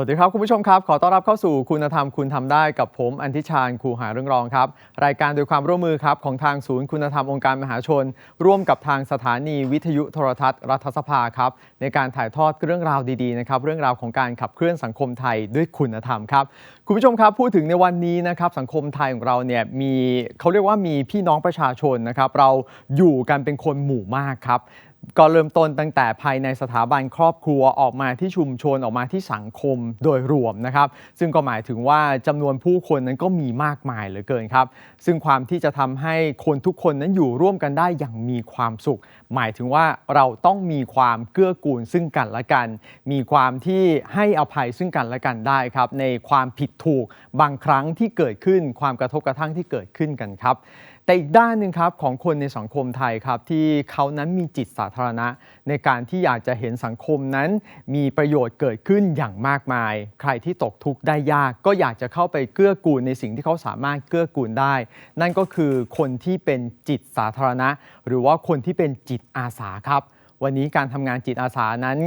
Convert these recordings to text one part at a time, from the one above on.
วัสดีครับคุณผู้ชมครับ ขอต้อนรับเข้าสู่คุณธรรมคุณทำได้กับผมอันทิชาญครูหาเรื่องรองครับ รายการโดยความร่วมมือครับของทางศูนย์คุณธรรมองค์การมหาชน ร่วมกับทางสถานีวิทยุโทรทัศน์รัฐสภาครับในการถ่ายทอดเรื่องราวดีๆนะครับเรื่องราวของการขับเคลื่อนสังคมไทยด้วยคุณธรรมครับ คุณผู้ชมครับพูดถึงในวันนี้นะครับสังคมไทยของเราเนี่ยมีเขาเรียกว่ามีพี่น้องประชาชนนะครับเราอยู่กันเป็นคนหมู่มากครับก็เริ่มต้นตั้งแต่ภายในสถาบันครอบครัวออกมาที่ชุมชนออกมาที่สังคมโดยรวมนะครับ ซึ่งก็หมายถึงว่าจำนวนผู้คนนั้นก็มีมากมายเหลือเกินครับ ซึ่งความที่จะทำให้คนทุกคนนั้นอยู่ร่วมกันได้อย่างมีความสุข หมายถึงว่าเราต้องมีความเกื้อกูลซึ่งกันและกัน มีความที่ให้อภัยซึ่งกันและกันได้ครับ ในความผิดถูกบางครั้งที่เกิดขึ้นความกระทบกระทั่งที่เกิดขึ้นกันครับ แต่อีกด้านหนึ่งครับของคนในสังคมไทยครับที่เขานั้นมีจิตสาธารณะ ในการที่อยากจะเห็นสังคมนั้นมีประโยชน์เกิดขึ้นอย่างมากมาย ใครที่ตกทุกข์ได้ยาก ก็อยากจะเข้าไปเกื้อกูลในสิ่งที่เขาสามารถเกื้อกูลได้ นั่นก็คือคนที่เป็นจิตสาธารณะ หรือว่าคนที่เป็นจิตอาสาครับวันนี้การทำงานจิตอาสานั้น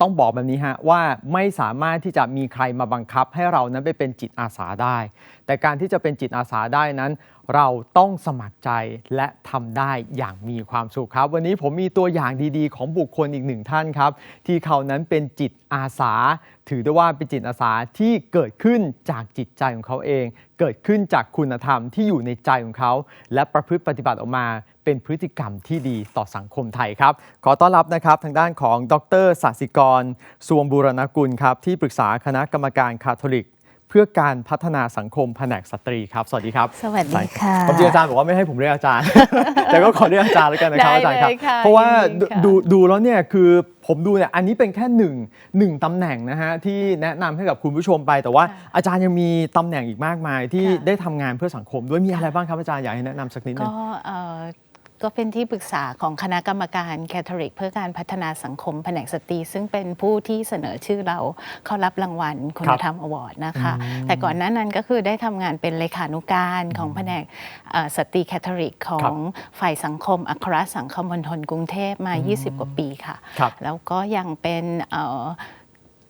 ต้องบอกแบบนี้ฮะว่าไม่สามารถที่จะมีใครมาบังคับให้เรานั้นไปเป็นจิตอาสาได้ แต่การที่จะเป็นจิตอาสาได้นั้น เราต้องสมัครใจและทำได้อย่างมีความสุขครับ วันนี้ผมมีตัวอย่างดีๆ ของบุคคลอีกหนึ่งท่านครับ ที่เขานั้นเป็นจิตอาสา ถือได้ว่าเป็นจิตอาสาที่เกิดขึ้นจากจิตใจของเขาเอง เกิดขึ้นจากคุณธรรมที่อยู่ในใจของเขา และประพฤติปฏิบัติออกมา เป็นพฤติกรรมที่ดีต่อสังคมไทยครับ ขอต้อนรับนะครับทางด้านของดรสศิกรสวงบูรณกุลครับ ที่ปรึกษาคณะกรรมการคาทอลิก เพื่อการพัฒนาสังคมแผนกสตรีครับ สวัสดีครับสวัสดีค่ะผมจริงอาจารย์บอกว่าไม่ให้ผมเรียกอาจารย์ แต่ก็ขอเรียกอาจารย์แล้วกันนะครับได้อาจารย์ครับเลยค่ะเพราะว่ายินดีค่ะดูดูแล้วเนี่ยคือผมดูเนี่ยอันนี้เป็นแค่หนึ่งหนึ่งตำแหน่งนะฮะที่แนะนำให้กับคุณผู้ชมไป แต่ว่าอาจารย์ยังมีตำแหน่งอีกมากมายที่ค่ะได้ทำงานเพื่อสังคมด้วยมีอะไรบ้างครับอาจารย์อยากให้แนะนำสักนิดหนึก็งเอ่อ ก็เป็นที่ปรึกษาของคณะกรรมการแคทอลิก เพื่อการพัฒนาสังคมแผนกสตรี ซึ่งเป็นผู้ที่เสนอชื่อเราเข้ารับรางวัลคุณธรรมอวอร์ดนะคะ แต่ก่อนหน้านั้นก็คือได้ทำงานเป็นเลขานุการของแผนกเอ่อสตรีแคทอลิกของฝ่ายสังคม อัครสังคมมณฑลกรุงเทพมา 20 กว่าปีค่ะครับแล้วก็ยังเป็นเอ่อ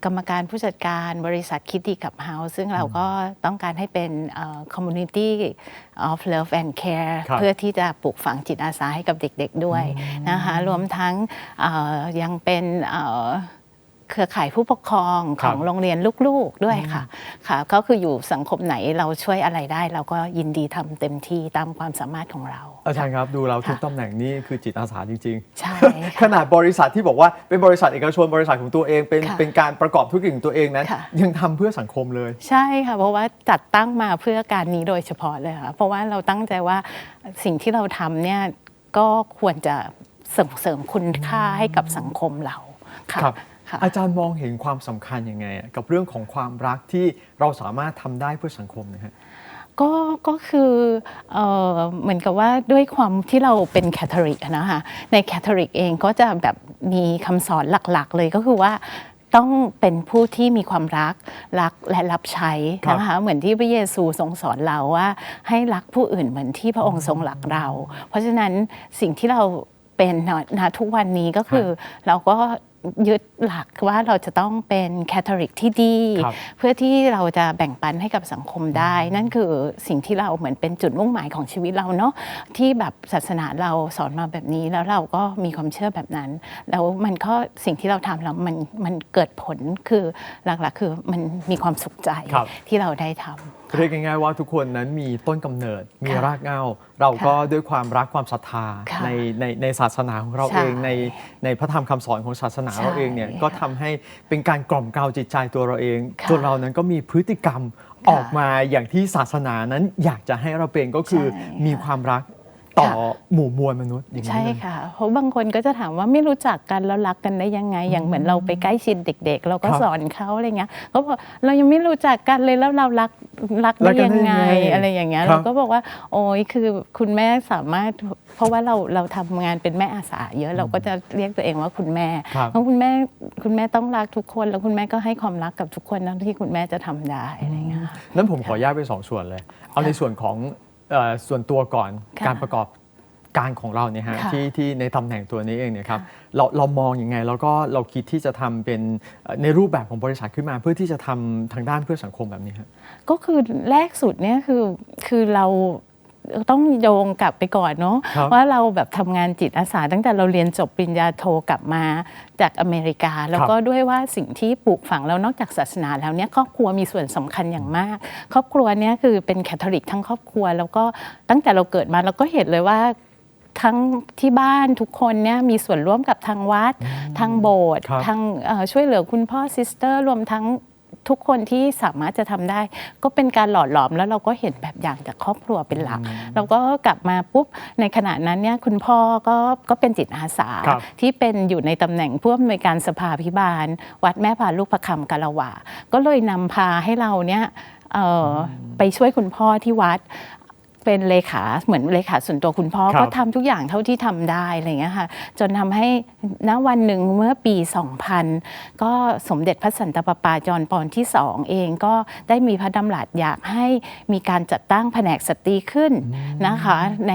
กรรมการผู้จัดการบริษัทคิดดีกับเฮาส์ซึ่งเราก็ต้องการให้เป็นเอ่อ community of love and care ครับเพื่อที่จะปลูกฝังจิตอาสาให้กับเด็กๆด้วยนะคะ รวมทั้งเอ่อยังเป็น เอ่อเครือข่ายผู้ปกครองคขรับองโรงเรียนลูกๆด้วยค่ะค่ะก็คืออยู่สังคมไหนเราช่วยอะไรได้ เราก็ยินดีทำเต็มที่ตามความสามารถของเรา อาจารย์ครับดูเราทุกค่ะตำแหน่งนี่คือจิตอาสาจริงใช่ๆขนาดบริษัทที่บอกว่าเป็นบริษัทเอกชนบริษัทของตัวเอง เป็นค่ะเป็นการประกอบธุรกิจของตัวเองนั้นค่ะยังทำเพื่อสังคมเลย ใช่ค่ะเพราะว่าจัดตั้งมาเพื่อการนี้โดยเฉพาะเลยค่ะเพราะว่าเราตั้งใจว่าสิ่งที่เราทำเนี่ยก็ควรจะเสริมเสริมคุณค่าให้กับสังคมเราค่ะครับค่ะ อาจารย์มองเห็นความสำคัญยังไงอะกับเรื่องของความรักที่เราสามารถทำได้เพื่อสังคมนะฮะก็ก็คือเออเหมือนกับว่าด้วยความที่เราเป็นแคทอลิกนะคะในแคทอลิกเองก็จะแบบมีคำสอนหลักๆ เลยก็คือว่าต้องเป็นผู้ที่มีความรักรักและรับใช้ครับนะคะเหมือนที่พระเยซูทรงสอนเราว่า ให้รักผู้อื่นเหมือนที่พระองค์ทรงรักเรา เพราะฉะนั้นสิ่งที่เรา เป็นณทุกวันนี้ก็คือเราก็ยึดหลักว่าเราจะต้องเป็นแคทอลิกที่ดีครับเพื่อที่เราจะแบ่งปันให้กับสังคมได้ นั่นคือสิ่งที่เราเหมือนเป็นจุดมุ่งหมายของชีวิตเราเนาะที่แบบศาสนาเราสอนมาแบบนี้ แล้วเราก็มีความเชื่อแบบนั้น แล้วมันก็สิ่งที่เราทำแล้วมันมันเกิดผลคือหลักๆ คือมันมีความสุขใจครับที่เราได้ทำ เรียกง่ายๆว่าทุกคนนั้นมีต้นกำเนิดมีค่ะรากเหง้า เราก็ด้วยความรักความศรัทธาค่ะในในในศาสนาของเราใช่เองในในพระธรรมคำสอนของศาสนาใช่เราเองเนี่ยค่ะก็ทำให้เป็นการกล่อมเกลาจิตใจตัวเราเองค่ะจนเรานั้นก็มีพฤติกรรมค่ะออกมาอย่างที่ศาสนานั้นอยากจะให้เราเป็นก็คือใช่มีความรัก ต่อค่ะหมู่มวลมนุษย์อย่างนี้ใช่เลยค่ะ เพราะบางคนก็จะถามว่าไม่รู้จักกันแล้วรักกันได้ยังไง อย่างเหมือนเราไปใกล้ชิดเด็ก ๆ เราก็ครับสอนเขาอะไรเงี้ยเขาบอกเรายังไม่รู้จักกันเลยแล้วเรารักรักรัได้กกันยังไงได้ยังไงอะไรอย่างเงี้ยครับเราก็บอกว่า โอ้ยคือคุณแม่สามารถ เพราะว่าเราเราทำงานเป็นแม่อาสา เยอะเราก็จะเรียกตัวเองว่าคุณแม่ครับเพราะคุณแม่คุณแม่ต้องรักทุกคน แล้วคุณแม่ก็ให้ความรักกับทุกคนเท่าที่คุณแม่จะทำได้อะไรเงี้ยค่ะนั้นผมขอแยกเป็นสองส่วนเลย เอาในส่วนของ เอ่อส่วนตัวก่อนค่ะการประกอบการของเราเนี่ยฮะค่ะที่ที่ในตำแหน่งตัวนี้เองเนี่ยครับเราเรามองยังไงแล้วก็เราคิดที่จะทำเป็นเอ่อในรูปแบบของบริษัทขึ้นมา เพื่อที่จะทำทางด้านเพื่อสังคมแบบนี้ฮะ ก็คือแรกสุดเนี่ยคือคือเรา ต้องโยงกลับไปก่อนเนาะครับ ว่าเราแบบทำงานจิตอาสา ตั้งแต่เราเรียนจบปริญญาโทกลับมาจากอเมริกา แล้วก็ด้วยว่าสิ่งที่ปลูกฝังเรานอกจากศาสนาแล้วเนี่ยครอบครัวมีส่วนสำคัญอย่างมาก ครอบครัวเนี่ยคือเป็นแคทอลิกทั้งครอบครัว แล้วก็ตั้งแต่เราเกิดมาเราก็เห็นเลยว่า ทั้งที่บ้านทุกคนเนี่ยมีส่วนร่วมกับทางวัด ทางโบสถ์ครับ ทางเอ่อช่วยเหลือคุณพ่อซิสเตอร์ รวมทั้ง ทุกคนที่สามารถจะทำได้ ก็เป็นการหล่อหลอมแล้วเราก็เห็นแบบอย่างจากครอบครัวเป็นหลัก เราก็กลับมาปุ๊บในขณะนั้นเนี่ยคุณพ่อก็ก็เป็นจิตอาสาครับที่เป็นอยู่ในตำแหน่งผู้อำนวยการสภาพิบาล วัดแม่พาลูกประคำกาละวาก็เลยนำพาให้เราเนี่ยเอ่ออไปช่วยคุณพ่อที่วัด เป็นเลขาเหมือนเลขาส่วนตัวคุณพ่อครับก็ทำทุกอย่างเท่าที่ทำได้อะไรอย่างเงี้ยค่ะจนทำให้ณวันหนึ่งเมื่อปี 2000 ก็สมเด็จพระสันตะปาปาจอห์นปอนที่สองเองก็ได้มีพระดำรัสอยากให้มีการจัดตั้งแผนกสตรีขึ้นนะคะใน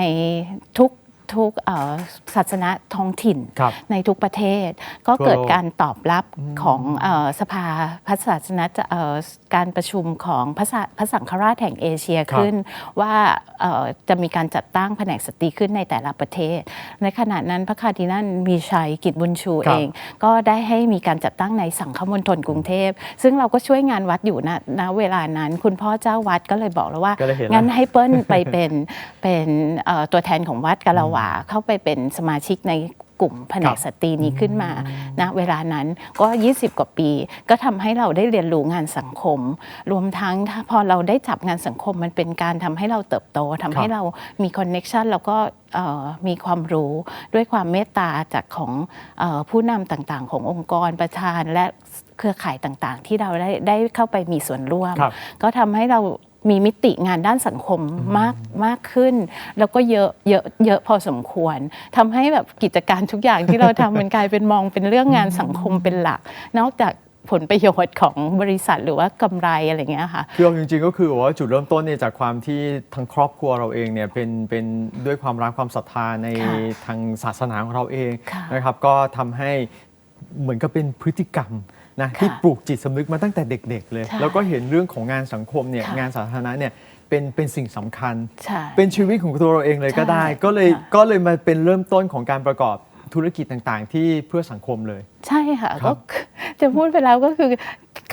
ทุก ทุกเอ่อศาสนาท้องถิ่นครับในทุกประเทศ ก็ทั่วโลกเกิดการตอบรับของเออสภาพระศาสนาจะเอ่อการประชุมของพระสะพระสังฆราชแห่งเอเชียครับขึ้น ว่าเอ่อจะมีการจัดตั้งแผนกสตรีขึ้นในแต่ละประเทศ ในขณะนั้นพระคาร์ดินัลมีชัยกิจบุญชูครัเอบงก็ได้ให้มีการจัดตั้งในสังฆมณฑลกรุงเทพ ซึ่งเราก็ช่วยงานวัดอยู่ณณเวลานั้นคุณพ่อเจ้าวัดก็เลยบอกแล้วว่าก็เลยเห็นแล้วงั้นให้เปิ้ลไปเป็นเป็นเอ่อตัวแทนของวัดกะละวาเข้าไปเป็นสมาชิกในกลุ่มแผนกสตรีนี้ขึ้นมาณเวลานั้นก็ 20 กว่าปี ก็ทำให้เราได้เรียนรู้งานสังคม รวมทั้งถ้าพอเราได้จับงานสังคมมันเป็นการทำให้เราเติบโตทำให้เรามีคอนเน็ชันแล้วก็เอ่อมีความรู้ด้วยความเมตตาจากของเออผู้นำต่างๆ ขององค์กรประธานและเครือข่ายต่างๆ ที่เราได้ได้เข้าไปมีส่วนร่วมครับก็ทำให้เรา มีมิติงานด้านสังคมมากมากขึ้น แล้วก็เยอะเยอะเยอะพอสมควรทำให้แบบกิจการทุกอย่างที่เราทำมันกลายเป็นมองเป็นเรื่องงานสังคมเป็นหลัก นอกจากผลประโยชน์ของบริษัทหรือว่ากำไรอะไรอย่างเงี้ยค่ะคือเอาจริงๆก็คือว่าจุดเริ่มต้นเนี่ยจากความที่ทั้งครอบครัวเราเองเนี่ยเป็นเป็นด้วยความรักความศรัทธาในค่ะทางศาสนาของเราเองค่ะนะครับก็ทำให้เหมือนกับเป็นพฤติกรรม นะค่ะที่ปลูกจิตสำนึกมาตั้งแต่เด็กๆเลยใช่แล้วก็เห็นเรื่องของงานสังคมเนี่ยค่ะงานสาธารณะเนี่ยเป็นเป็นสิ่งสำคัญใช่เป็นชีวิตของตัวเราเองเลยก็ได้ใช่ก็เลยค่ะก็เลยมาเป็นเริ่มต้นของการประกอบธุรกิจต่างๆ ที่เพื่อสังคมเลย ใช่ค่ะครัก็บจะพูดไปแล้วก็คือ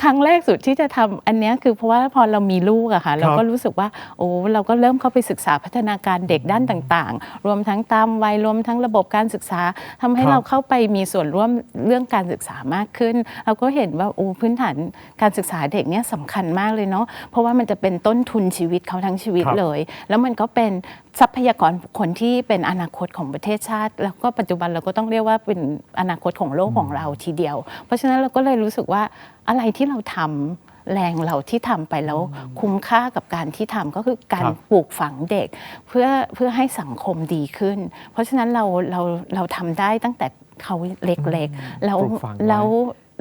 ครั้งแรกสุดที่จะทำอันเนี้ยคือเพราะว่าพอเรามีลูกอะค่ะเราก็รู้สึกว่าโอ้เราก็เริ่มเข้าไปศึกษาพัฒนาการเด็กด้านต่างๆ รวมทั้งตามวัยรวมทั้งระบบการศึกษาทำให้ครับเราเข้าไปมีส่วนร่วมเรื่องการศึกษามากขึ้น เราก็เห็นว่าโอ้พื้นฐานการศึกษาเด็กเนี่ยสำคัญมากเลยเนาะเพราะว่ามันจะเป็นต้นทุนชีวิตเขาทั้งชีวิตครับเลย แล้วมันก็เป็นทรัพยากรบุคคลที่เป็นอนาคตของประเทศชาติ แล้วก็ปัจจุบันเราก็ต้องเรียกว่าเป็นอนาคตของโลกของเราทีเดียว เพราะฉะนั้นเราก็เลยรู้สึกว่าอะไรที่เราทำแรงเราที่ทำไปแล้วคุ้มค่ากับการที่ทำก็คือการครับปลูกฝังเด็ก เพื่อเพื่อให้สังคมดีขึ้น เพราะฉะนั้นเราเราเราทำได้ตั้งแต่เขาเล็กๆแล้วปลูกฝังไว้แล้ว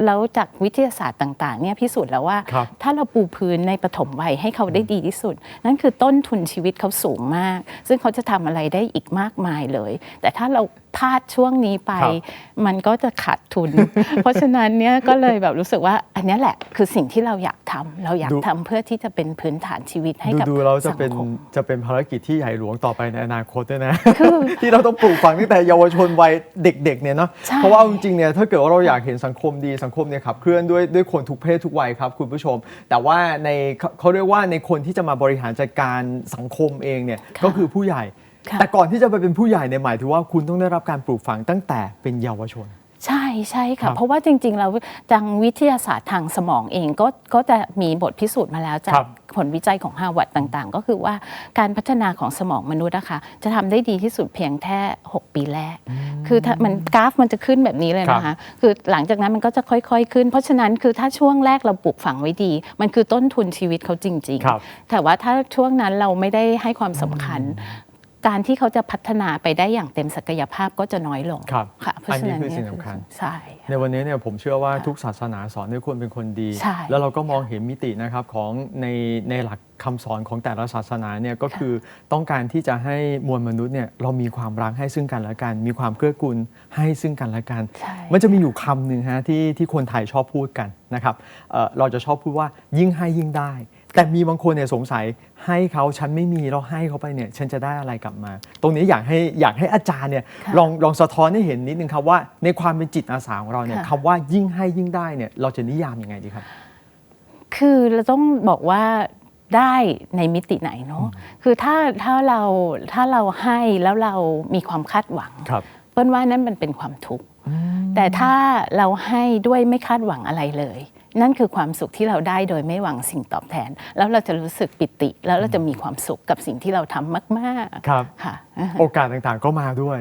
แล้วจากวิทยาศาสตร์ต่างๆเนี่ยพิสูจน์แล้วว่าครับถ้าเราปูพื้นในปฐมวัยให้เขาได้ดีที่สุด นั่นคือต้นทุนชีวิตเขาสูงมาก ซึ่งเขาจะทำอะไรได้อีกมากมายเลย แต่ถ้าเรา พลาดช่วงนี้ไปครับมันก็จะขาดทุน เพราะฉะนั้นเนี่ยก็เลยแบบรู้สึกว่าอันเนี้ยแหละคือสิ่งที่เราอยากทำเราอยากดูทำเพื่อที่จะเป็นพื้นฐานชีวิตให้ดูกับดูเราจะเป็นสังคมจะเป็นภารกิจที่ใหญ่หลวงต่อไปในอนาคตด้วยนะที่เราต้องปลูกฝังตั้งแต่เยาวชนวัยเด็กๆเนี่ยเนาะใช่เพราะว่าเอาจริงๆเนี่ยถ้าเกิดว่าเราอยากเห็นสังคมดีสังคมเนี่ยขับเคลื่อนด้วยด้วยคนทุกเพศทุกวัยครับคุณผู้ชม แต่ว่าในเขาเขาเรียกว่าในคนที่จะมาบริหารจัดการสังคมเองเนี่ยค่ะก็คือผู้ใหญ่ค่ะ แต่ก่อนที่จะไปเป็นผู้ใหญ่เนี่ยหมายถึงว่าคุณต้องได้รับการปลูกฝังตั้งแต่เป็นเยาวชน ใช่ใช่ครัค่ะบเพราะว่าจริงๆ แล้วทางวิทยาศาสตร์ทางสมองเองก็ก็จะมีบทพิสูจน์มาแล้วจาครักบผลวิจัยของฮาร์วาร์ดต่างๆ ก็คือว่าการพัฒนาของสมองมนุษย์นะคะจะทำได้ดีที่สุดเพียงแค่ 6 ปีแรก คือถ้ามันกราฟมันจะขึ้นแบบนี้เลยนะครัคะบคือหลังจากนั้นมันก็จะค่อยๆขึ้น เพราะฉะนั้นคือถ้าช่วงแรกเราปลูกฝังไว้ดี มันคือต้นทุนชีวิตเขาจริงครับๆแต่ว่าถ้าช่วงนั้นเราไม่ได้ให้ความสำคัญ การที่เขาจะพัฒนาไปได้อย่างเต็มศักยภาพก็จะน้อยลงครับค่ะเพราะฉะนั้นอันนี้คือสิ่งเยสำคัญ ใช่ ในวันนี้เนี่ยผมเชื่อว่าทุกศาสนาสอนให้คนเป็นคนดี ใช่แล้วเราก็มองเห็นมิตินะครับของในในหลักคำสอนของแต่ละศาสนาเนี่ยก็คือต้องการที่จะให้มวลมนุษย์เนี่ยเรามีความรักให้ซึ่งกันและกัน มีความเกื้อกูลให้ซึ่งกันและกัน ใช่ มันจะมีอยู่คำหนึ่งฮะที่ที่คนไทยชอบพูดกันนะครับเอ่อเราจะชอบพูดว่ายิ่งให้ยิ่งได้ แต่มีบางคนเนี่ยสงสัยให้เขาฉันไม่มีเราให้เขาไปเนี่ยฉันจะได้อะไรกลับมา ตรงนี้อยากให้อยากให้อาจารย์เนี่ยค่ะลองลองสะท้อนให้เห็นนิดนึงครับว่าในความเป็นจิตอาสาของเราเนี่ยค่ะคำว่ายิ่งให้ยิ่งได้เนี่ยเราจะนิยามยังไงดีครับ คือเราต้องบอกว่าได้ในมิติไหนเนาะคือถ้าถ้าเราถ้าเราให้แล้วเรามีความคาดหวังครับเปิ้ลว่านั่นมันเป็นความทุกข์แต่ถ้าเราให้ด้วยไม่คาดหวังอะไรเลย นั่นคือความสุขที่เราได้โดยไม่หวังสิ่งตอบแทน แล้วเราจะรู้สึกปิติ แล้วเราจะมีความสุขกับสิ่งที่เราทำมากครับๆค่ะ โอกาสต่างๆก็มาด้วย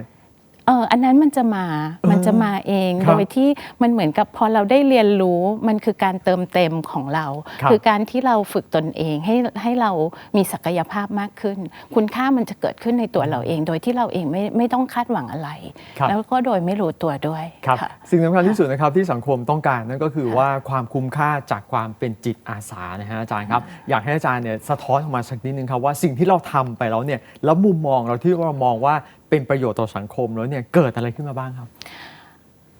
เอออันนั้นมันจะมา มันจะมาเอง ครับโดยที่มันเหมือนกับพอเราได้เรียนรู้ มันคือการเติมเต็มของเราครับอการที่เราฝึกตนเองให้ให้เรามีศักยภาพมากขึ้น คุณค่ามันจะเกิดขึ้นในตัวเราเอง โดยที่เราเองไม่ไม่ต้องคาดหวังอะไร ครับ แล้วก็โดยไม่รู้ตัวด้วยครับ ค่ะ สิ่งสำคัญที่สุดนะครับที่สังคมต้องการนั่นก็คือว่าความคุ้มค่าจากความเป็นจิตอาสานะฮะอาจารย์ครับ อยากให้อาจารย์เนี่ยสะท้อนออกมาสักนิดนึงครับว่าสิ่งที่เราทำไปแล้วเนี่ยแล้วมุมมองเราที่เรามองว่า เป็นประโยชน์ต่อสังคมแล้วเนี่ยเกิดอะไรขึ้นมาบ้างครับ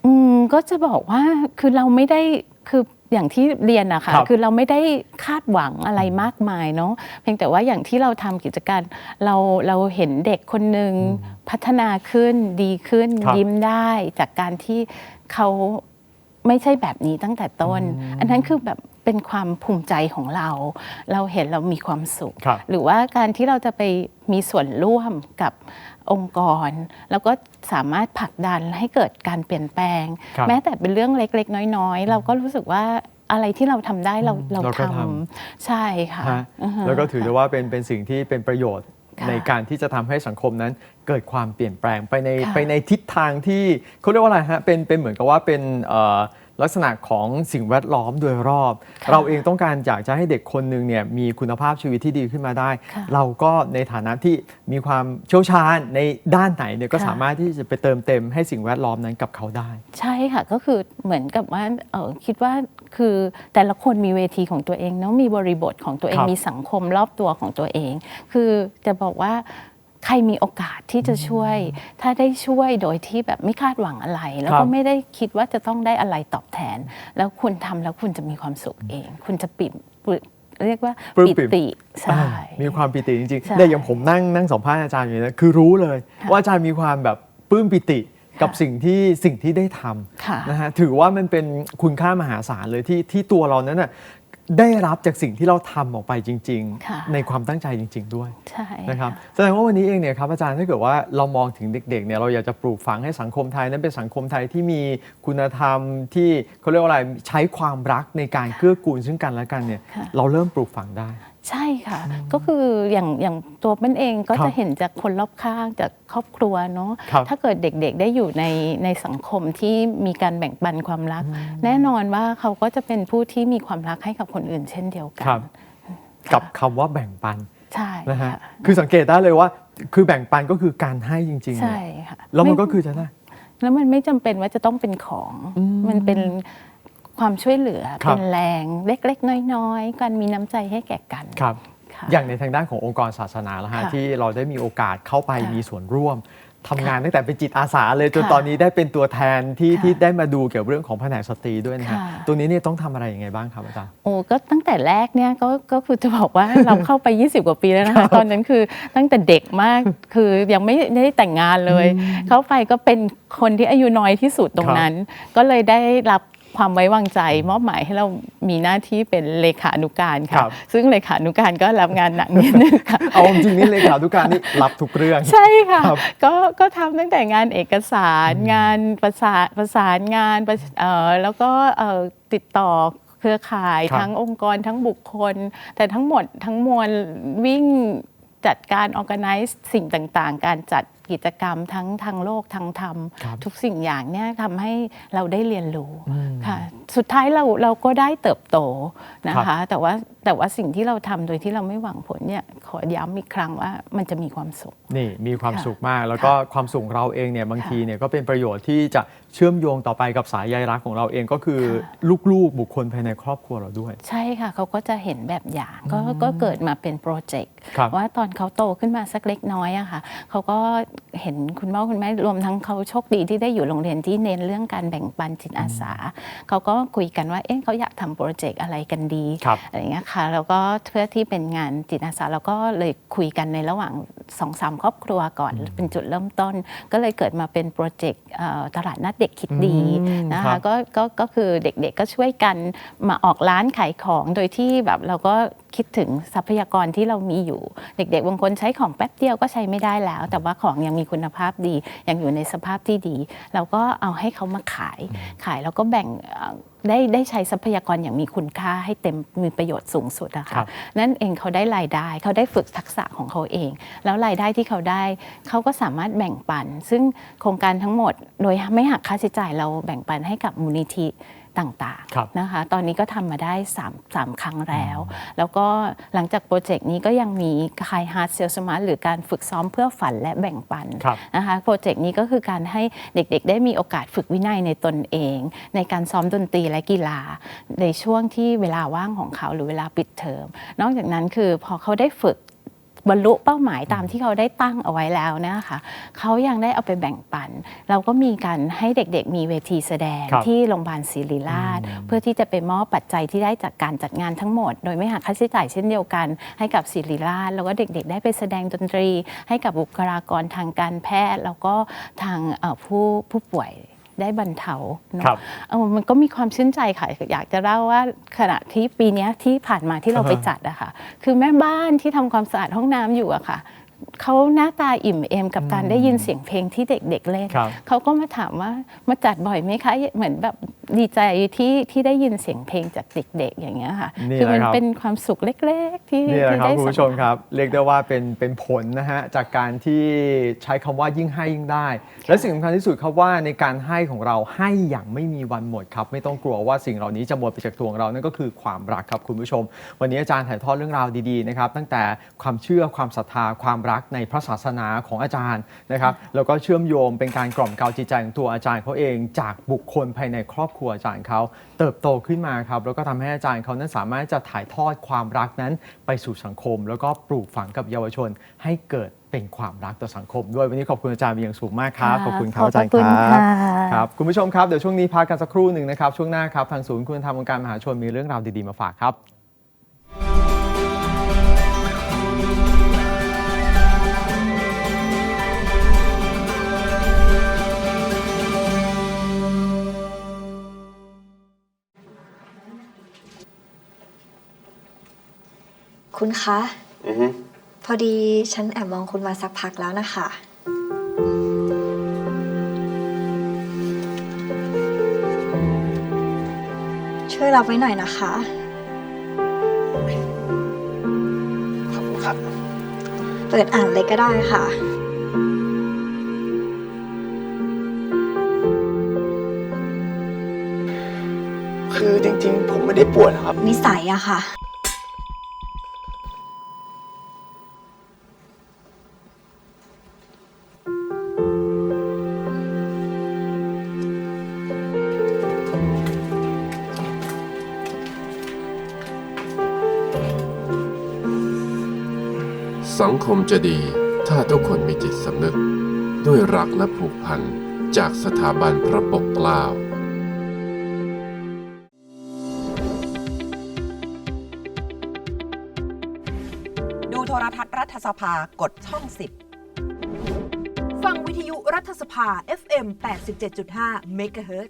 อืมก็จะบอกว่าคือเราไม่ได้คืออย่างที่เรียนนะคะครับคือเราไม่ได้คาดหวังอะไรมากมายเนาะเพียงแต่ว่าอย่างที่เราทำกิจการเราเราเห็นเด็กคนหนึ่งพัฒนาขึ้นดีขึ้นครับยิ้มได้จากการที่เขาไม่ใช่แบบนี้ตั้งแต่ต้น อันนั้นคือแบบเป็นความภูมิใจของเรา เราเห็นเรามีความสุขครับหรือว่าการที่เราจะไปมีส่วนร่วมกับ องค์กร แล้วก็สามารถผลักดันให้เกิดการเปลี่ยนแปลงครับแม้แต่เป็นเรื่องเล็กๆ น้อยๆ เราก็รู้สึกว่าอะไรที่เราทำได้เราเราเราก็ททำใช่ค่ะฮะอือฮะแล้วก็ถือได้ว่าเป็นเป็นสิ่งที่เป็นประโยชน์ค่ะในการที่จะทำให้สังคมนั้นเกิดความเปลี่ยนแปลงไปในค่ะไปในทิศทางที่เขาเรียกว่าอะไรฮะเป็นเป็นเหมือนกับว่าเป็นเอ่อ ลักษณะของสิ่งแวดล้อมโดยรอบค่ะเราเองต้องการอยากจะให้เด็กคนหนึ่งเนี่ยมีคุณภาพชีวิตที่ดีขึ้นมาได้ค่ะเราก็ในฐานะที่มีความเชี่ยวชาญในด้านไหนเนี่ยก็ค่ะสามารถที่จะไปเติมเต็มให้สิ่งแวดล้อมนั้นกับเขาได้ ใช่ค่ะก็คือเหมือนกับว่าเออคิดว่าคือแต่ละคนมีเวทีของตัวเองเนาะมีบริบทของตัวเองครับมีสังคมรอบตัวของตัวเอง คือจะบอกว่า ใครมีโอกาสที่จะช่วย ถ้าได้ช่วยโดยที่แบบไม่คาดหวังอะไร แล้วครัก็บไม่ได้คิดว่าจะต้องได้อะไรตอบแทน แล้วคุณทำแล้วคุณจะมีความสุขเอง คุณจะปิปลื้มเรียกว่าปลื้มปิปิ่มติใช่ อ่ามีความปิติจริงใช่ๆแต่อย่างผมนั่งนั่งสัมภาษณ์อาจารย์อยู่เนะคือรู้เลย ว่าอาจารย์มีความแบบปลื้มปิติกับค่ะสิ่งที่สิ่งที่ได้ทค่ะำนะฮะถือว่ามันเป็นคุณค่ามหาศาลเลยที่ที่ตัวเรานั้นน่ะ ได้รับจากสิ่งที่เราทำออกไปจริงค่ะๆในความตั้งใจจริง ๆ ด้วยใช่นะครับแสดงว่าวันนี้เองเนี่ยครับอาจารย์ถ้าเกิดว่าเรามองถึงเด็กๆเนี่ยเราอยากจะปลูกฝังให้สังคมไทยนั้นเป็นสังคมไทยที่มีคุณธรรมที่เขาเรียกว่าอะไรใช้ความรักในการเกื้อกูลซึ่งกันและกันเนี่ยค่ะเราเริ่มปลูกฝังได้ ใช่ค่ะ ก็คืออย่างอย่างตัวมันเองก็ครับจะเห็นจากคนรอบข้างจากครอบครัวเนาะครับถ้าเกิดเด็กๆได้อยู่ในในสังคมที่มีการแบ่งปันความรัก แน่นอนว่าเขาก็จะเป็นผู้ที่มีความรักให้กับคนอื่น เช่นเดียวกัครับกับคำว่าแบ่งปันใช่นะฮะค่ะคือสังเกตได้เลยว่า คือแบ่งปันก็คือการให้จริงๆใช่เนี่ยค่ะแล้วมันก็ไคือจะได้แล้วมันไม่จำเป็นว่าจะต้องเป็นของมันเป็น ความช่วยเหลือครับ เป็นแรงเล็กๆ น้อยๆการมีน้ำใจให้แก่กันครับ ค่ะ อย่างในทางด้านขององค์กรศาสนาแล้วฮะค่ะที่เราได้มีโอกาสเข้าไปค่ะมีส่วนร่วมทำงานตั้งแต่เป็นจิตอาสาเลยจนค่ะตอนนี้ได้เป็นตัวแทนที่ค่ะที่ได้มาดูเกี่ยวกับเรื่องของแผนกสตรีด้วยนะฮะค่ะ ตัวนี้เนี่ยต้องทำอะไรยังไงบ้างครับอาจารย์ โอ้ก็ตั้งแต่แรกเนี่ยก็ก็คือจะบอกว่า เราเข้าไป 20 กว่าปีแล้วนะคะตอนนั้นคือตั้งแต่เด็กมาก คือยังไม่ไม่ได้แต่งงานเลย เข้าไปก็เป็นคนที่อายุน้อยที่สุดตรงนั้น ก็เลยได้รับ ความไว้วางใจมอบหมายให้เรามีหน้าที่เป็นเลขานุการครัค่ะบซึ่งเลขานุการก็รับงานหนักนิดนึงค่ะเอาจริงๆนี่เลยข่าวทุกการนี่รับทุกเรื่องใช่ค่ะครับก็ก็ทำตั้งแต่งานเอกสารงานประสานประสานงานประเอ่อแล้วก็เอ่อติดต่อเครือข่ายครับทั้งองค์กรทั้งบุคคล แต่ทั้งหมดทั้งมวลวิ่งจัดการ organize สิ่งต่างๆ การจัด กิจกรรมทั้งทางโลกทางธรรมครับทุกสิ่งอย่างเนี่ยทำให้เราได้เรียนรู้อืมค่ะสุดท้ายเราเราก็ได้เติบโตนะครัคะบแต่ว่าแต่ว่าสิ่งที่เราทำโดยที่เราไม่หวังผลเนี่ยขอย้ำอีกครั้งว่ามันจะมีความสุข นี่มีความค่ะสุขมาก แล้วก็ความสุขของเราเองเนี่ยบางทีเนี่ยก็เป็นประโยชน์ที่จะเชื่อมโยงต่อไปกับสายใยรักของเราเองก็คือค่ะลูกๆบุคคลภายในครอบครัวเราด้วย ใช่ค่ะเขาก็จะเห็นแบบอย่างก็ก็เกิดมาเป็นโปรเจกต์ครับว่าตอนเขาโตขึ้นมาสักเล็กน้อยอะค่ะเขาก็เห็นคุณพ่อคุณแม่รวมทั้งเขาโชคดีที่ได้อยู่โรงเรียนที่เน้นเรื่องการแบ่งปันจิตอาสา เขาก็คุยกันว่าเอ๊ะเขาอยากทำโปรเจกต์อะไรกันดีครับอะไรอย่างเงี้ยค่ะแล้วก็เพื่อที่เป็นงานจิตอาสาเราก็เลยคุยกันในระหว่างสองสามครอบครัวก่อนเป็นจุดเริ่มต้น ก็เลยเกิดมาเป็นโปรเจกต์เอ่อตลาดนัดเด็กคิดดีอืมนะครัคะบก็ก็ก็คือเด็กๆก็ช่วยกันมาออกร้านขายของโดยที่แบบเราก็ คิดถึงทรัพยากรที่เรามีอยู่ เด็กๆบางคนใช้ของแป๊บเดียวก็ใช้ไม่ได้แล้ว แต่ว่าของยังมีคุณภาพดี ยังอยู่ในสภาพที่ดี เราก็เอาให้เขามาขายขายแล้วก็แบ่งเอ่อได้ได้ใช้ทรัพยากรอย่างมีคุณค่าให้เต็มมีประโยชน์สูงสุดอะครัค่ะบนั่นเองเขาได้รายได้ เขาได้ฝึกทักษะของเขาเอง แล้วรายได้ที่เขาได้เขาก็สามารถแบ่งปัน ซึ่งโครงการทั้งหมดโดยไม่หักค่าใช้จ่ายเราแบ่งปันให้กับมูลนิธิ ต่างครับๆนะคะ ตอนนี้ก็ทำมาได้3 3ครั้งแล้ว แล้วก็หลังจากโปรเจกต์นี้ก็ยังมีคายฮาร์ดเซลสมาร์ทหรือการฝึกซ้อมเพื่อฝันและแบ่งปันครับนะคะโปรเจกต์นี้ก็คือการให้เด็กๆ ได้มีโอกาสฝึกวินัยในตนเอง ในการซ้อมดนตรีและกีฬา ในช่วงที่เวลาว่างของเขาหรือเวลาปิดเทอมนอกจากนั้นคือพอเขาได้ฝึก บรรลุเป้าหมายตามที่เขาได้ตั้งเอาไว้แล้วเนะคะเขายังได้เอาไปแบ่งปัน เราก็มีการให้เด็กๆ มีเวทีแสดงครับที่โรงพยาบาลศิริราช เพื่อที่จะไปมอบปัจจัยที่ได้จากการจัดงานทั้งหมด โดยไม่หักค่าใช้จ่ายเช่นเดียวกัน ให้กับศิริราช แล้วก็เด็กๆ ได้ไปแสดงดนตรี ให้กับบุคลากรทางการแพทย์ แล้วก็ทางเอ่อผู้ผู้ป่วย ได้บรรเทาเนอะครับเออมันก็มีความชื่นใจค่ะ อยากจะเล่าว่าขณะที่ปีเนี้ยที่ผ่านมาที่เราอ่าฮะไปจัดอะค่ะ คือแม่บ้านที่ทำความสะอาดห้องน้ำอยู่อะค่ะ เขาหน้าตาอิ่มเอมกับการได้ยินเสียงเพลงที่เด็กๆเล่นครับเขาก็มาถามว่ามาจัดบ่อยไหมคะเหมือนแบบดีใจที่ที่ได้ยินเสียงเพลงจากเด็กๆ อย่างเงี้ยค่ะนี่คืแหละมัครับเป็นความสุขเล็กๆ ที่นี่แหละที่ครับได้คุณสัผู้ชมผัสครับ เรียกได้ว่าเป็นเป็นผลนะฮะจากการที่ใช้คำว่ายิ่งให้ยิ่งได้ และสิ่งสำคัญที่สุดครับว่าในการให้ของเราให้อย่างไม่มีวันหมดครับ ไม่ต้องกลัวว่าสิ่งเหล่านี้จะหมดไปจากตัวของเรานั่นก็คือความรักครับคุณผู้ชม วันนี้อาจารย์ถ่ายทอดเรื่องราวดีๆนะครับตั้งแต่ความเชื่อความศรัทธาความรักในพระศาสนาของอาจารย์นะครับแล้วก็เชื่อมโยงเป็นการกล่อมเกลาจิตใจของตัวอาจารย์เขาเองจากบุคคลภายในครอบครัวอาจารย์เขาเติบโตขึ้นมาครับแล้วก็ทำให้อาจารย์เขานั้นสามารถจะถ่ายทอดความรักนั้น ไปสู่สังคม แล้วก็ปลูกฝังกับเยาวชนให้เกิดเป็นความรักต่อสังคม ด้วยวันนี้ขอบคุณอาจารย์เป็นอย่างสูงมากครับค่ะขอบคุณครับขอบอาจารย์คุณครับค่ะครับคุณผู้ชมครับเดี๋ยวช่วงนี้พักกันสักครู่หนึ่งนะครับช่วงหน้าครับทางศูนย์คุณธรรมองค์การมหาชนมีเรื่องราวดีๆมาฝากครับ คุณคะ อือฮึพอดีฉันแอบมองคุณมาสักพักแล้วนะคะ ช่วยรับไว้หน่อยนะคะ ขอบคุณครับ เปิดอ่านเลยก็ได้ค่ะ คือจริง ๆ ผมไม่ได้ป่วยนะครับ นิสัยอะค่ะ สังคมจะดีถ้าทุกคนมีจิตสำนึก ด้วยรักและผูกพันจากสถาบันพระปกเกล้าดูโทรทัศน์รัฐสภากดช่อง 10 ฟังวิทยุรัฐสภา FM 87.5 MHz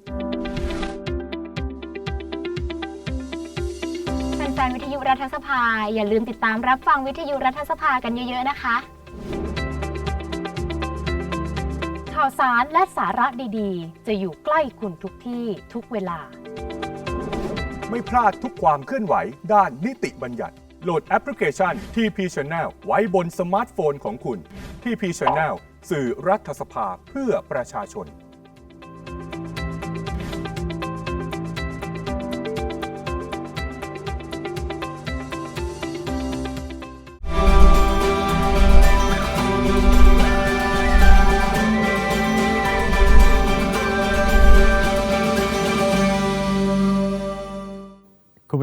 แฟนๆวิทยุรัฐสภา อย่าลืมติดตามรับฟังวิทยุรัฐสภากันเยอะๆนะคะ ข่าวสารและสาระดีๆ จะอยู่ใกล้คุณทุกที่ทุกเวลา ไม่พลาดทุกความเคลื่อนไหวด้านนิติบัญญัติ โหลดแอปพลิเคชัน TP Channel ไว้บนสมาร์ทโฟนของคุณ TP Channel สื่อรัฐสภาเพื่อประชาชน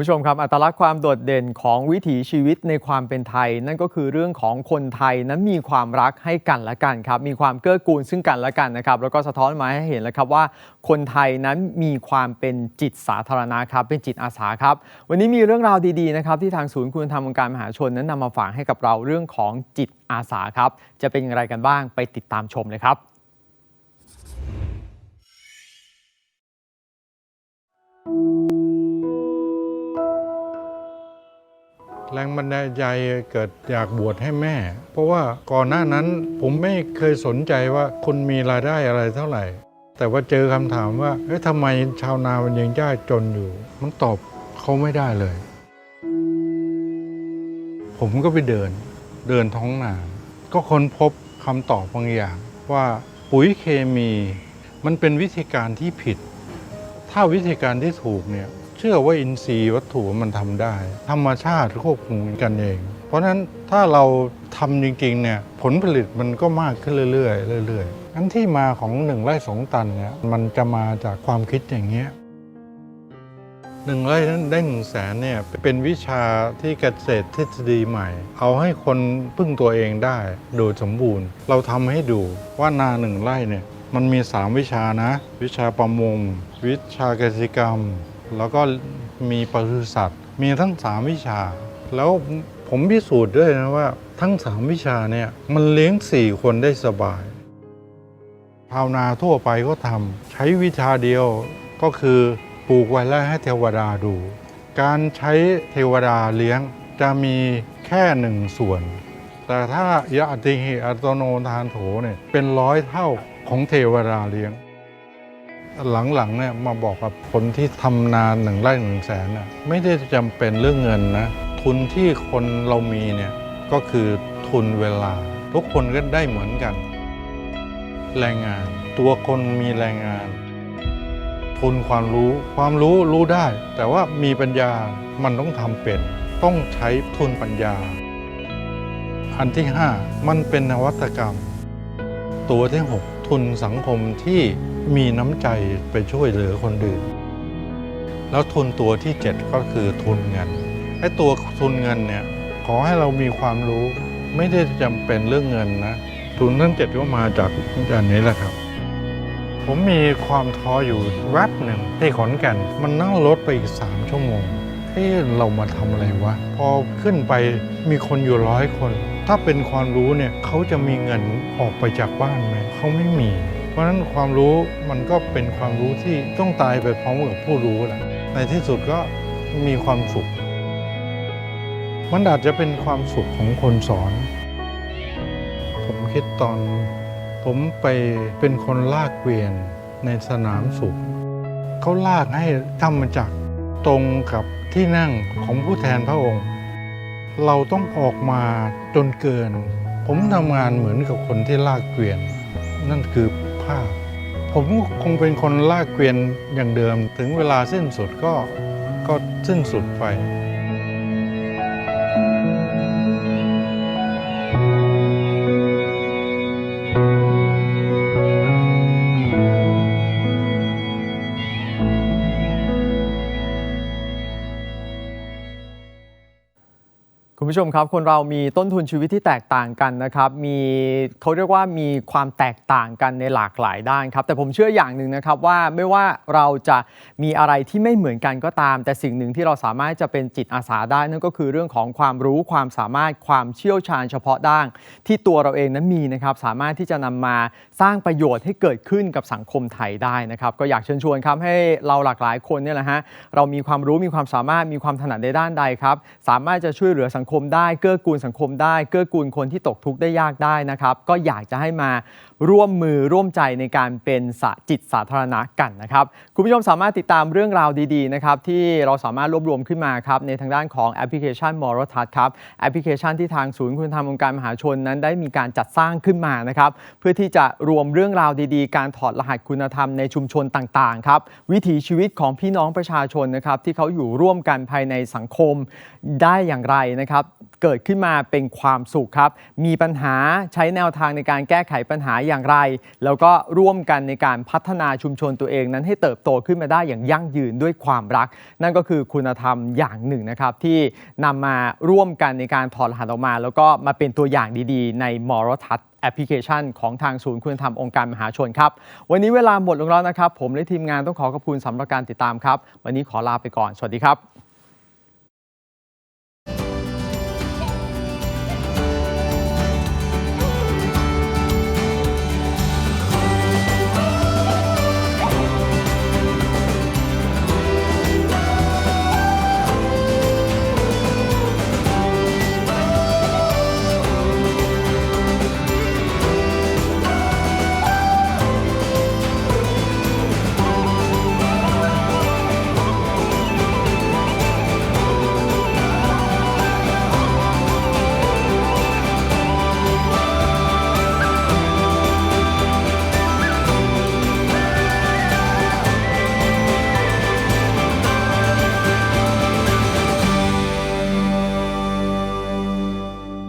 ผู้ชมครับอัตลักษณ์ความโดดเด่นของวิถีชีวิตในความเป็นไทย นั่นก็คือเรื่องของคนไทยนั้นมีความรักให้กันและกันครับมีความเกื้อกูลซึ่งกันและกันนะครับแล้วก็สะท้อนมาให้เห็นแล้วครับว่า คนไทยนั้นมีความเป็นจิตสาธารณะครับเป็นจิตอาสาครับวันนี้มีเรื่องราวดีๆนะครับที่ทางศูนย์คุณธรรมองค์การมหาชนนั้นนำมาฝากให้กับเราเรื่องของจิตอาสาครับจะเป็นอย่างไรกันบ้างไปติดตามชมเลยครับ แรงบันดาลใจเกิดอยากบวชให้แม่ เพราะว่าก่อนหน้านั้นผมไม่เคยสนใจว่าคุณมีรายได้อะไรเท่าไหร่ แต่ว่าเจอคำถามว่าเอ้ยทำไมชาวนามันยังยากจนอยู่ มันตอบเขาไม่ได้เลย ผมก็ไปเดิน เดินท้องนา ก็ค้นพบคำตอบบางอย่างว่าปุ๋ยเคมี มันเป็นวิธีการที่ผิด ถ้าวิธีการที่ถูกเนี่ย ชื่อว่าอินทรีย์วัตถุมันทำได้ ธรรมชาติควบคุมกันเอง เพราะฉะนั้นถ้าเราทำจริงๆเนี่ยผลผลิตมันก็มากขึ้นเรื่อยๆเรื่อยๆอันที่มาของหนึ่งไร่สองตันเนี่ยมันจะมาจากความคิดอย่างเงี้ยหนึ่งไร่นั้นได้หนึ่งแสนเนี่ยเป็นวิชาที่เกษตรทฤษฎีใหม่ เอาให้คนพึ่งตัวเองได้โดยสมบูรณ์ เราทำให้ดูว่านาหนึ่งไร่เนี่ยมันมี 3 วิชานะ วิชาประมง วิชาเกษตรกรรม แล้วก็มีปศุสัตว์ มีทั้ง3วิชา แล้วผมพิสูจน์ด้วยนะว่าทั้ง3วิชาเนี่ยมันเลี้ยง4คนได้สบายชาวนาทั่วไปก็ทำใช้วิชาเดียวก็คือปลูกไว้แล้วให้เทวดาดู การใช้เทวดาเลี้ยงจะมีแค่หนึ่งส่วน แต่ถ้ายะติหิอัตโนทานโถเนี่ยเป็นร้อยเท่าของเทวดาเลี้ยง หลังๆเนี่ยมาบอกกับคนที่ทำนานหนึ่งไร่หนึ่งแสนน่ะไม่ได้จำเป็นเรื่องเงินนะทุนที่คนเรามีเนี่ยก็คือทุนเวลา ทุกคนก็ได้เหมือนกัน แรงงาน ตัวคนมีแรงงาน ทุนความรู้ความรู้รู้ได้ แต่ว่ามีปัญญามันต้องทำเป็น ต้องใช้ทุนปัญญา อันที่ 5 มันเป็นนวัตกรรม ตัวที่ 6 ทุนสังคมที่ มีน้ำใจไปช่วยเหลือคนอื่น แล้วทุนตัวที่ 7 ก็คือทุนเงินไอ้ตัวทุนเงินเนี่ยขอให้เรามีความรู้ไม่ได้จำเป็นเรื่องเงินนะทุนทั้งเจ็ดก็มาจากอันนี้แหละครับ ผมมีความท้ออยู่แวบหนึ่งที่ขอนแก่นมันนั่งรถไปอีกสามชั่วโมงเฮ้เรามาทำอะไรวะ พอขึ้นไปมีคนอยู่ร้อยคน ถ้าเป็นความรู้เนี่ยเขาจะมีเงินออกไปจากบ้านไหมเขาไม่มี เพราะฉะนั้นความรู้มันก็เป็นความรู้ที่ต้องตายไปพร้อมกับผู้รู้แหละในที่สุดก็มีความสุข มันอาจจะเป็นความสุขของคนสอน ผมคิดตอน ผมไปเป็นคนลากเกวียนในสนามสุข เขาลากให้ธรรมจักตรงกับที่นั่งของผู้แทนพระองค์ เราต้องออกมาจนเกิน ผมทำงานเหมือนกับคนที่ลากเกวียน นั่นคือ ภาพผมคงเป็นคนลากเกวียนอย่างเดิม ถึงเวลาสิ้นสุดก็ก็สิ้นสุดไป คุณผู้ชมครับ คนเรามีต้นทุนชีวิตที่แตกต่างกันนะครับ มีเขาเรียกว่ามีความแตกต่างกันในหลากหลายด้านครับ แต่ผมเชื่ออย่างหนึ่งนะครับว่าไม่ว่าเราจะมีอะไรที่ไม่เหมือนกันก็ตาม แต่สิ่งหนึ่งที่เราสามารถจะเป็นจิตอาสาได้นั่นก็คือเรื่องของความรู้ความสามารถความเชี่ยวชาญเฉพาะด้าน ที่ตัวเราเองนั้นมีนะครับสามารถที่จะนำมาสร้างประโยชน์ให้เกิดขึ้นกับสังคมไทยได้นะครับ ก็อยากเชิญชวนครับให้เราหลากหลายคนเนี่ยแหละฮะเรามีความรู้มีความสามารถมีความถนัดในด้านใดครับ สามารถจะช่วยเหลือสังคมมได้เกื้อกูลสังคมได้เกื้อกูลคนที่ตกทุกข์ได้ยากได้นะครับ ก็อยากจะให้มาร่วมมือร่วมใจในการเป็นสะจิตสาธารณะกันนะครับคุณผู้ชมสามารถติดตามเรื่องราวดีๆนะครับที่เราสามารถรวบรวมขึ้นมาครับในทางด้านของแอปพลิเคชันมอรทัศครับแอปพลิเคชันที่ทางศูนย์คุณธรรมองค์การมหาชนนั้นได้มีการจัดสร้างขึ้นมานะครับเพื่อที่จะรวมเรื่องราวดีๆ การถอดรหัสคุณธรรมในชุมชนต่างๆครับวิถีชีวิตของพี่น้องประชาชนนะครับที่เขาอยู่ร่วมกันภายในสังคมได้อย่างไรนะครับเกิดขึ้นมาเป็นความสุขครับมีปัญหาใช้แนวทางในการแก้ไขปัญหาอย่างไร แล้วก็ร่วมกันในการพัฒนาชุมชนตัวเองนั้นให้เติบโตขึ้นมาได้อย่างยั่งยืนด้วยความรัก นั่นก็คือคุณธรรมอย่างหนึ่งนะครับ ที่นำมาร่วมกันในการถอดรหัสออกมา แล้วก็มาเป็นตัวอย่างดีๆ ในมรทัศน์แอปพลิเคชันของทางศูนย์คุณธรรมองค์การมหาชนครับ วันนี้เวลาหมดลงแล้วนะครับ ผมและทีมงานต้องขอขอบคุณสำหรับการติดตามครับ วันนี้ขอลาไปก่อน สวัสดีครับ